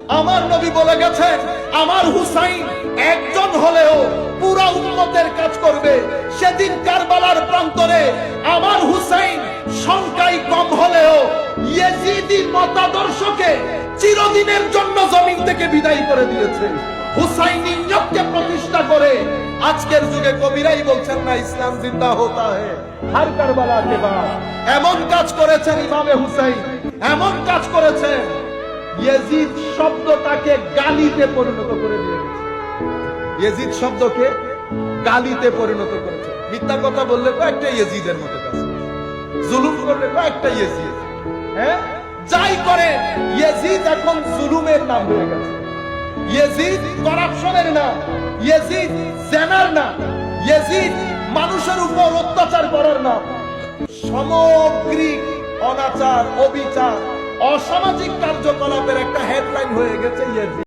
আমার নবী বলে গেছেন, আমার হুসাইন একজন হলেও পুরা উম্মতের কাজ করবে। সেদিন কারবালার প্রান্তরে আমার হুসাইন সংখ্যায় কম হলেও ইয়েজিদি মতাদর্শকে চিরদিনের জন্য জমিন থেকে বিদায় করে দিয়েছে। হুসাইনি নিয়তকে প্রতিষ্ঠা করে আজকের যুগে কবিরাই বলছেন না, ইসলাম জিন্দা হতা হে, হর কারবালা কে এমন কাজ করেছেন ইমামে হুসাইন, এমন কাজ করেছেন শব্দটাকে গালিতে পরিণত করে শব্দকে গালিতে পরিণত করেছে মিথ্যা কথা বললে মতো কাজ জুলুম করলে হ্যাঁ? যাই করে এখন জুলুমের নাম হয়ে গেছে। করাপশনের নাম, ইয়েজিদ জেনার নাম, ইয়েজিদ মানুষের উপর অত্যাচার করার নাম। সামগ্রিক অনাচার, অবিচার অসামাজিক কার্যকলাপের একটা হেডলাইন হয়ে গেছে ইয়েজিদ